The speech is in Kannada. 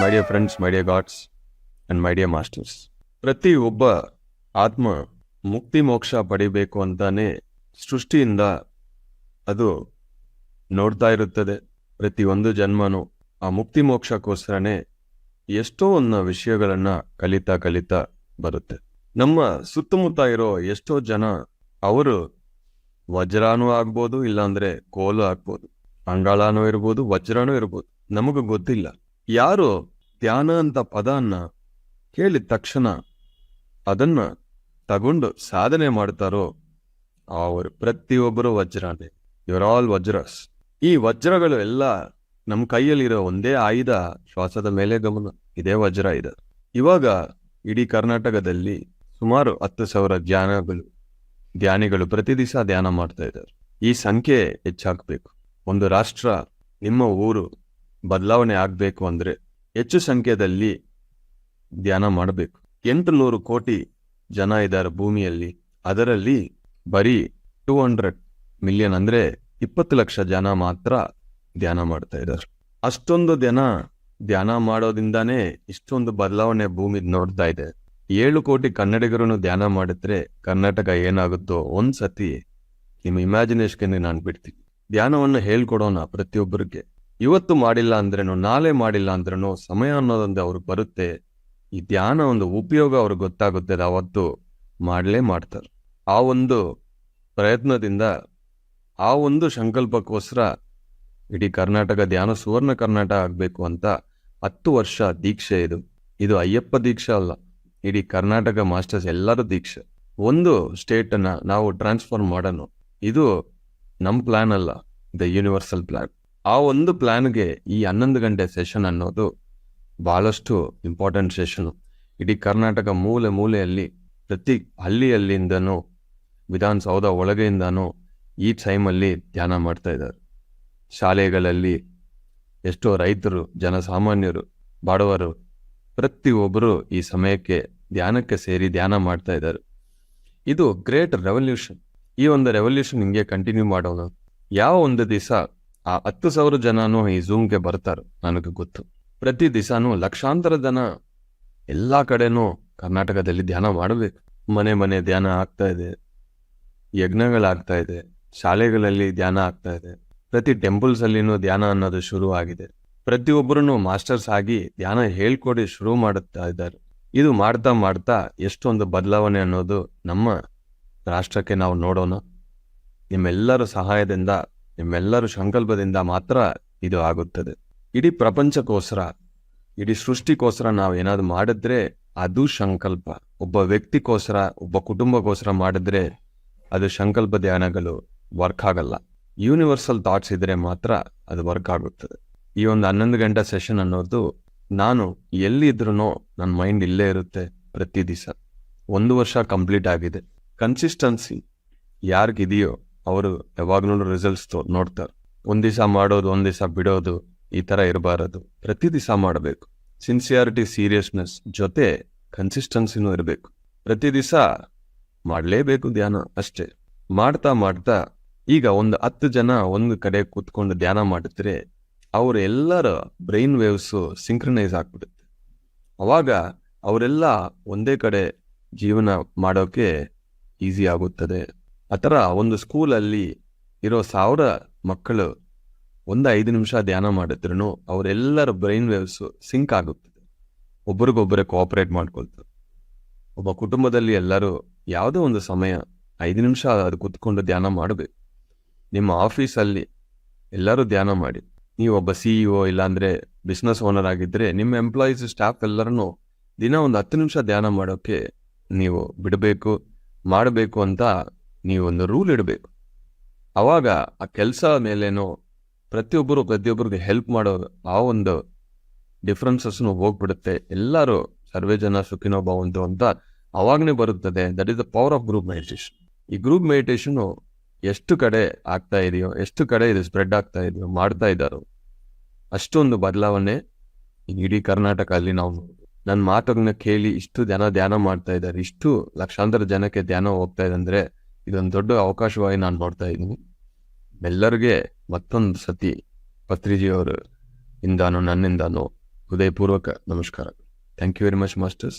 My dear friends my dear gods and my dear masters ಪ್ರತಿ ಒಬ್ಬ ಆತ್ಮ ಮುಕ್ತಿ ಮೋಕ್ಷ ಪಡಿಬೇಕು ಅಂತಾನೆ ಸೃಷ್ಟಿಯಿಂದ ಅದು ನೋಡ್ತಾ ಇರುತ್ತದೆ. ಪ್ರತಿ ಒಂದು ಜನ್ಮನು ಆ ಮುಕ್ತಿ ಮೋಕ್ಷಕ್ಕೋಸ್ಕರನೇ ಎಷ್ಟೋ ಒಂದು ವಿಷಯಗಳನ್ನ ಕಲಿತಾ ಕಲಿತಾ ಬರುತ್ತೆ. ನಮ್ಮ ಸುತ್ತಮುತ್ತ ಇರೋ ಎಷ್ಟೋ ಜನ ಅವರು ವಜ್ರಾನೂ ಆಗ್ಬೋದು, ಇಲ್ಲಾಂದ್ರೆ ಕೋಲು ಆಗ್ಬೋದು. ಅಂಗಾಳನೂ ಇರ್ಬೋದು, ವಜ್ರನೂ ಇರ್ಬೋದು. ನಮಗೂ ಗೊತ್ತಿಲ್ಲ. ಯಾರು ಧ್ಯಾನ ಅಂತ ಪದನ್ನ ಕೇಳಿದ ತಕ್ಷಣ ಅದನ್ನ ತಗೊಂಡು ಸಾಧನೆ ಮಾಡ್ತಾರೋ ಅವರು ಪ್ರತಿಯೊಬ್ಬರು ವಜ್ರನೇ. Your all ವಜ್ರಸ್. ಈ ವಜ್ರಗಳು ಎಲ್ಲ ನಮ್ಮ ಕೈಯಲ್ಲಿರೋ ಒಂದೇ ಆಯುಧ ಶ್ವಾಸದ ಮೇಲೆ ಗಮನ. ಇದೇ ವಜ್ರ ಇದೆ. ಇವಾಗ ಇಡೀ ಕರ್ನಾಟಕದಲ್ಲಿ ಸುಮಾರು ಹತ್ತು ಸಾವಿರ ಧ್ಯಾನಗಳು ಧ್ಯಾನಿಗಳು ಪ್ರತಿ ದಿವಸ ಧ್ಯಾನ ಮಾಡ್ತಾ ಇದ್ದಾರೆ. ಈ ಸಂಖ್ಯೆ ಹೆಚ್ಚಾಗಬೇಕು. ಒಂದು ರಾಷ್ಟ್ರ, ನಿಮ್ಮ ಊರು ಬದಲಾವಣೆ ಆಗಬೇಕು ಅಂದ್ರೆ ಹೆಚ್ಚು ಸಂಖ್ಯೆಯಲ್ಲಿ ಧ್ಯಾನ ಮಾಡಬೇಕು. ಎಂಟು ನೂರು ಕೋಟಿ ಜನ ಇದ್ದಾರೆ ಭೂಮಿಯಲ್ಲಿ. ಅದರಲ್ಲಿ ಬರೀ ಟೂ ಹಂಡ್ರೆಡ್ ಮಿಲಿಯನ್ ಅಂದ್ರೆ ಇಪ್ಪತ್ತು ಲಕ್ಷ ಜನ ಮಾತ್ರ ಧ್ಯಾನ ಮಾಡ್ತಾ ಇದ್ದಾರೆ. ಅಷ್ಟೊಂದು ಜನ ಧ್ಯಾನ ಮಾಡೋದ್ರಿಂದಾನೇ ಇಷ್ಟೊಂದು ಬದಲಾವಣೆ ಭೂಮಿ ನೋಡ್ತಾ ಇದೆ. ಏಳು ಕೋಟಿ ಕನ್ನಡಿಗರನ್ನು ಧ್ಯಾನ ಮಾಡಿದ್ರೆ ಕರ್ನಾಟಕ ಏನಾಗುತ್ತೋ ಒಂದ್ಸತಿ ನಿಮ್ಮ ಇಮ್ಯಾಜಿನೇಷನ್ಗೆ ನಾನು ಬಿಡ್ತೀನಿ. ಧ್ಯಾನವನ್ನು ಹೇಳ್ಕೊಡೋಣ ಪ್ರತಿಯೊಬ್ಬರಿಗೆ. ಇವತ್ತು ಮಾಡಿಲ್ಲ ಅಂದ್ರೇನು, ನಾಳೆ ಮಾಡಿಲ್ಲ ಅಂದ್ರೇನು, ಸಮಯ ಅನ್ನೋದೊಂದು ಅವ್ರಿಗೆ ಬರುತ್ತೆ. ಈ ಧ್ಯಾನ ಒಂದು ಉಪಯೋಗ ಅವ್ರಿಗೆ ಗೊತ್ತಾಗುತ್ತೆ ಅವತ್ತು ಮಾಡಲೇ ಮಾಡ್ತಾರೆ. ಆ ಒಂದು ಪ್ರಯತ್ನದಿಂದ, ಆ ಒಂದು ಸಂಕಲ್ಪಕ್ಕೋಸ್ಕರ ಇಡೀ ಕರ್ನಾಟಕ ಧ್ಯಾನ, ಸುವರ್ಣ ಕರ್ನಾಟಕ ಆಗಬೇಕು ಅಂತ ಹತ್ತು ವರ್ಷ ದೀಕ್ಷೆ ಇದು. ಇದು ಅಯ್ಯಪ್ಪ ದೀಕ್ಷೆ ಅಲ್ಲ, ಇಡೀ ಕರ್ನಾಟಕ ಮಾಸ್ಟರ್ಸ್ ಎಲ್ಲರ ದೀಕ್ಷೆ. ಒಂದು ಸ್ಟೇಟನ್ನು ನಾವು ಟ್ರಾನ್ಸ್ಫಾರ್ಮ್ ಮಾಡೋಣ. ಇದು ನಮ್ಮ ಪ್ಲ್ಯಾನ್ ಅಲ್ಲ, ದ ಯೂನಿವರ್ಸಲ್ ಪ್ಲಾನ್. ಆ ಒಂದು ಪ್ಲ್ಯಾನ್ಗೆ ಈ ಹನ್ನೊಂದು ಗಂಟೆ ಸೆಷನ್ ಅನ್ನೋದು ಭಾಳಷ್ಟು ಇಂಪಾರ್ಟೆಂಟ್ ಸೆಷನ್. ಇಡೀ ಕರ್ನಾಟಕ ಮೂಲೆ ಮೂಲೆಯಲ್ಲಿ, ಪ್ರತಿ ಹಳ್ಳಿಯಲ್ಲಿಂದನೂ, ವಿಧಾನಸೌಧ ಒಳಗೆಯಿಂದನೂ ಈ ಟೈಮಲ್ಲಿ ಧ್ಯಾನ ಮಾಡ್ತಾ ಇದ್ದಾರೆ. ಶಾಲೆಗಳಲ್ಲಿ ಎಷ್ಟೋ ರೈತರು, ಜನಸಾಮಾನ್ಯರು, ಬಡವರು, ಪ್ರತಿಯೊಬ್ಬರು ಈ ಸಮಯಕ್ಕೆ ಧ್ಯಾನಕ್ಕೆ ಸೇರಿ ಧ್ಯಾನ ಮಾಡ್ತಾ ಇದ್ದಾರೆ. ಇದು ಗ್ರೇಟ್ ರೆವಲ್ಯೂಷನ್. ಈ ಒಂದು ರೆವಲ್ಯೂಷನ್ ಹಿಂಗೆ ಕಂಟಿನ್ಯೂ ಮಾಡೋಣ ಯಾವ ಒಂದು ದಿವಸ ಆ ಹತ್ತು ಸಾವಿರ ಜನನೂ ಈ ಝೂಮ್ಗೆ ಬರ್ತಾರೆ, ನನಗೆ ಗೊತ್ತು. ಪ್ರತಿ ದಿವಸನೂ ಲಕ್ಷಾಂತರ ಜನ ಎಲ್ಲಾ ಕಡೆನೂ ಕರ್ನಾಟಕದಲ್ಲಿ ಧ್ಯಾನ ಮಾಡಬೇಕು. ಮನೆ ಮನೆ ಧ್ಯಾನ ಆಗ್ತಾ ಇದೆ, ಯಜ್ಞಗಳಾಗ್ತಾ ಇದೆ, ಶಾಲೆಗಳಲ್ಲಿ ಧ್ಯಾನ ಆಗ್ತಾ ಇದೆ. ಪ್ರತಿ ಟೆಂಪಲ್ಸ್ ಅಲ್ಲಿನೂ ಧ್ಯಾನ ಅನ್ನೋದು ಶುರು ಆಗಿದೆ. ಪ್ರತಿಯೊಬ್ಬರೂ ಮಾಸ್ಟರ್ಸ್ ಆಗಿ ಧ್ಯಾನ ಹೇಳ್ಕೊಡಿ ಶುರು ಮಾಡುತ್ತಾ ಇದ್ದಾರೆ. ಇದು ಮಾಡ್ತಾ ಮಾಡ್ತಾ ಎಷ್ಟೊಂದು ಬದಲಾವಣೆ ಅನ್ನೋದು ನಮ್ಮ ರಾಷ್ಟ್ರಕ್ಕೆ ನಾವು ನೋಡೋಣ. ನಿಮ್ಮೆಲ್ಲರ ಸಹಾಯದಿಂದ ನಿಮ್ಮೆಲ್ಲರ ಸಂಕಲ್ಪದಿಂದ ಮಾತ್ರ ಇದು ಆಗುತ್ತದೆ. ಇಡೀ ಪ್ರಪಂಚಕ್ಕೋಸ್ಕರ, ಇಡೀ ಸೃಷ್ಟಿಗೋಸ್ಕರ ನಾವು ಏನಾದ್ರು ಮಾಡಿದ್ರೆ ಅದು ಸಂಕಲ್ಪ. ಒಬ್ಬ ವ್ಯಕ್ತಿಗೋಸ್ಕರ ಒಬ್ಬ ಕುಟುಂಬಕ್ಕೋಸ್ಕರ ಮಾಡಿದ್ರೆ ಅದು ಸಂಕಲ್ಪ ಧ್ಯಾನಗಳು ವರ್ಕ್ ಆಗಲ್ಲ. ಯೂನಿವರ್ಸಲ್ ಥಾಟ್ಸ್ ಇದ್ರೆ ಮಾತ್ರ ಅದು ವರ್ಕ್ ಆಗುತ್ತದೆ. ಈ ಒಂದು ಹನ್ನೊಂದು ಗಂಟೆ ಸೆಷನ್ ಅನ್ನೋದು ನಾನು ಎಲ್ಲಿದ್ರೂ ನನ್ನ ಮೈಂಡ್ ಇಲ್ಲೇ ಇರುತ್ತೆ ಪ್ರತಿ ದಿವಸ. ಒಂದು ವರ್ಷ ಕಂಪ್ಲೀಟ್ ಆಗಿದೆ. ಕನ್ಸಿಸ್ಟೆನ್ಸಿ ಯಾರಿಗಿದೆಯೋ ಅವರು ಯಾವಾಗ್ಲೂ ರಿಸಲ್ಟ್ಸ್ ನೋಡ್ತಾರೆ. ಒಂದ್ ದಿವಸ ಮಾಡೋದು, ಒಂದ್ ದಿವಸ ಬಿಡೋದು, ಈ ತರ ಇರಬಾರದು. ಪ್ರತಿ ದಿವಸ ಮಾಡಬೇಕು. ಸಿನ್ಸಿಯಾರಿಟಿ ಸೀರಿಯಸ್ನೆಸ್ ಜೊತೆ ಕನ್ಸಿಸ್ಟೆನ್ಸಿನೂ ಇರಬೇಕು. ಪ್ರತಿ ದಿವಸ ಮಾಡಲೇಬೇಕು ಧ್ಯಾನ ಅಷ್ಟೇ. ಮಾಡ್ತಾ ಮಾಡ್ತಾ ಈಗ ಒಂದು ಹತ್ತು ಜನ ಒಂದು ಕಡೆ ಕೂತ್ಕೊಂಡು ಧ್ಯಾನ ಮಾಡಿದ್ರೆ ಅವ್ರ ಎಲ್ಲರ ಬ್ರೈನ್ ವೇವ್ಸು ಸಿಂಕ್ರನೈಸ್ ಆಗ್ಬಿಡುತ್ತೆ. ಅವಾಗ ಅವರೆಲ್ಲ ಒಂದೇ ಕಡೆ ಜೀವನ ಮಾಡೋಕೆ ಈಸಿ ಆಗುತ್ತದೆ. ಆ ಥರ ಒಂದು ಸ್ಕೂಲಲ್ಲಿ ಇರೋ ಸಾವಿರ ಮಕ್ಕಳು ಒಂದು ಐದು ನಿಮಿಷ ಧ್ಯಾನ ಮಾಡಿದ್ರು ಅವರೆಲ್ಲರ ಬ್ರೈನ್ ವೇವ್ಸು ಸಿಂಕ್ ಆಗುತ್ತದೆ. ಒಬ್ರಿಗೊಬ್ಬರೇ ಕೋಆಪ್ರೇಟ್ ಮಾಡ್ಕೊಳ್ತಾರೆ. ಒಬ್ಬ ಕುಟುಂಬದಲ್ಲಿ ಎಲ್ಲರೂ ಯಾವುದೋ ಒಂದು ಸಮಯ ಐದು ನಿಮಿಷ ಅದು ಕೂತ್ಕೊಂಡು ಧ್ಯಾನ ಮಾಡಬೇಕು. ನಿಮ್ಮ ಆಫೀಸಲ್ಲಿ ಎಲ್ಲರೂ ಧ್ಯಾನ ಮಾಡಿ. ನೀವು ಒಬ್ಬ ಸಿ ಇ ಒ ಇಲ್ಲಾಂದರೆ ಬಿಸ್ನೆಸ್ ಓನರ್ ಆಗಿದ್ದರೆ ನಿಮ್ಮ ಎಂಪ್ಲಾಯೀಸ್, ಸ್ಟಾಫ್ ಎಲ್ಲರನ್ನು ದಿನ ಒಂದು ಹತ್ತು ನಿಮಿಷ ಧ್ಯಾನ ಮಾಡೋಕ್ಕೆ ನೀವು ಬಿಡಬೇಕು, ಮಾಡಬೇಕು ಅಂತ ನೀವು ಒಂದು ರೂಲ್ ಇಡಬೇಕು. ಅವಾಗ ಆ ಕೆಲಸ ಮೇಲೇನೋ ಪ್ರತಿಯೊಬ್ಬರು ಪ್ರತಿಯೊಬ್ಬರಿಗೆ ಹೆಲ್ಪ್ ಮಾಡೋ ಆ ಒಂದು ಡಿಫ್ರೆನ್ಸಸ್ನು ಹೋಗ್ಬಿಡುತ್ತೆ. ಎಲ್ಲರೂ ಸರ್ವೇ ಜನ ಸುಖಿನೋ ಭಾವಂತು ಅಂತ ಅವಾಗನೇ ಬರುತ್ತದೆ. That is the power of group meditation ಈ ಗ್ರೂಪ್ ಮೆಡಿಟೇಷನು ಎಷ್ಟು ಕಡೆ ಆಗ್ತಾ ಇದೆಯೋ, ಎಷ್ಟು ಕಡೆ ಇದು ಸ್ಪ್ರೆಡ್ ಆಗ್ತಾ ಇದೆಯೋ, ಮಾಡ್ತಾ ಇದ್ದಾರೋ. ಅಷ್ಟೊಂದು ಬದಲಾವಣೆ ಇಡೀ ಕರ್ನಾಟಕದಲ್ಲಿ ನಾವು ನನ್ನ ಮಾತುಗಳನ್ನ ಕೇಳಿ ಇಷ್ಟು ಜನ ಧ್ಯಾನ ಮಾಡ್ತಾ ಇದ್ದಾರೆ, ಇಷ್ಟು ಲಕ್ಷಾಂತರ ಜನಕ್ಕೆ ಧ್ಯಾನ ಹೋಗ್ತಾ ಇದೆ ಅಂದ್ರೆ ಇದೊಂದು ದೊಡ್ಡ ಅವಕಾಶವಾಗಿ ನಾನು ನೋಡ್ತಾ ಇದ್ದೀನಿ. ಎಲ್ಲರಿಗೆ ಮತ್ತೊಂದು ಸತಿ ಪತ್ರಿಜಿಯವರು ಇಂದಾನು ನನ್ನಿಂದಾನು ಹೃದಯಪೂರ್ವಕ ನಮಸ್ಕಾರ. Thank you very much masters